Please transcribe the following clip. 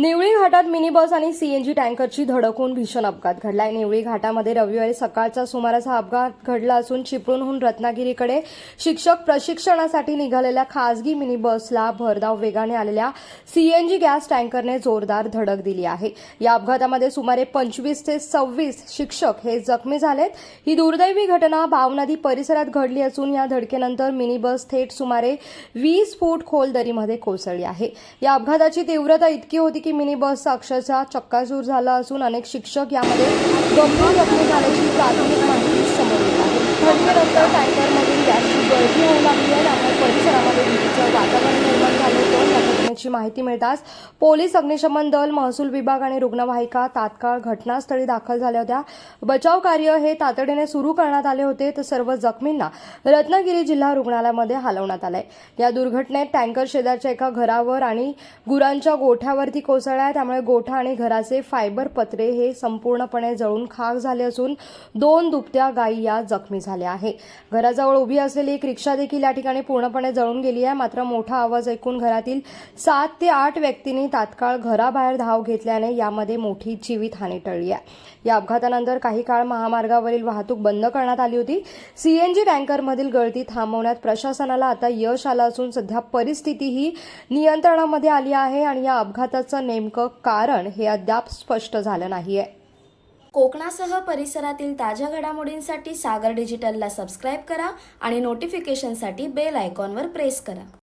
निवळी घाटात mini bus आणि CNG टँकरची धडकून भीषण अपघात घडलाय. निवळी घाटामध्ये रविवारी सकाळच्या सुमारास हा अपघात घडला असून चिपळूणहून रत्नागिरीकडे शिक्षक प्रशिक्षणासाठी निघालेल्या खासगी मिनी बसला भरधाव वेगाने आलेल्या सीएनजी गॅस टँकरने जोरदार धडक दिली आहे. या अपघातामध्ये सुमारे पंचवीस ते सव्वीस शिक्षक हे जखमी झालेत. ही दुर्दैवी घटना भावनदी परिसरात घडली असून या धडकेनंतर मिनी बस थेट सुमारे वीस फूट खोल दरीमध्ये कोसळली आहे. या अपघाताची तीव्रता इतकी होती की मिनी बसचा अक्षरशः चक्काचूर झाला असून अनेक शिक्षक यामध्ये गंभीर जखमी झाल्याची प्राथमिक माहिती समोर येत आहे. धडकेनंतर टँकरमधून गॅसची गळती होऊ लागली आहे त्यामुळे माहिती मिळताच पोलीस अग्निशमन दल महसूल विभाग आणि रुग्णवाहिका तात्काळ घटनास्थळी दाखल झाल्या होत्या. बचाव कार्य हे तातडीने सुरू करण्यात आले होते तर सर्व जखमींना रत्नागिरी जिल्हा रुग्णालयामध्ये हलवण्यात आलंय. या दुर्घटनेत टँकर शेजारच्या एका घरावर आणि गुरांच्या गोठ्यावरती कोसळल्या त्यामुळे गोठा आणि घराचे फायबर पत्रे हे संपूर्णपणे जळून खाक झाले असून दोन दुभत्या गायी या जखमी झाल्या आहे घराजवळ उभी असलेली एक रिक्षा देखील या ठिकाणी पूर्णपणे जळून गेली आहे. मात्र मोठा आवाज ऐकून घरातील सात सात ते आठ व्यक्तींनी तात्काळ घराबाहेर धाव घेतल्याने यामध्ये मोठी जीवितहानी टळली आहे. या अपघातानंतर काही काळ महामार्गावरील वाहतूक बंद करण्यात आली होती. सीएनजी टँकरमधील गळती थांबवण्यात प्रशासनाला आता यश आलं असून सध्या परिस्थिती ही नियंत्रणामध्ये आली आहे आणि या अपघाताचं नेमकं कारण हे अद्याप स्पष्ट झालं नाहीये. कोकणासह परिसरातील ताज्या घडामोडींसाठी सागर डिजिटलला सबस्क्राईब करा आणि नोटिफिकेशनसाठी बेल आयकॉनवर प्रेस करा.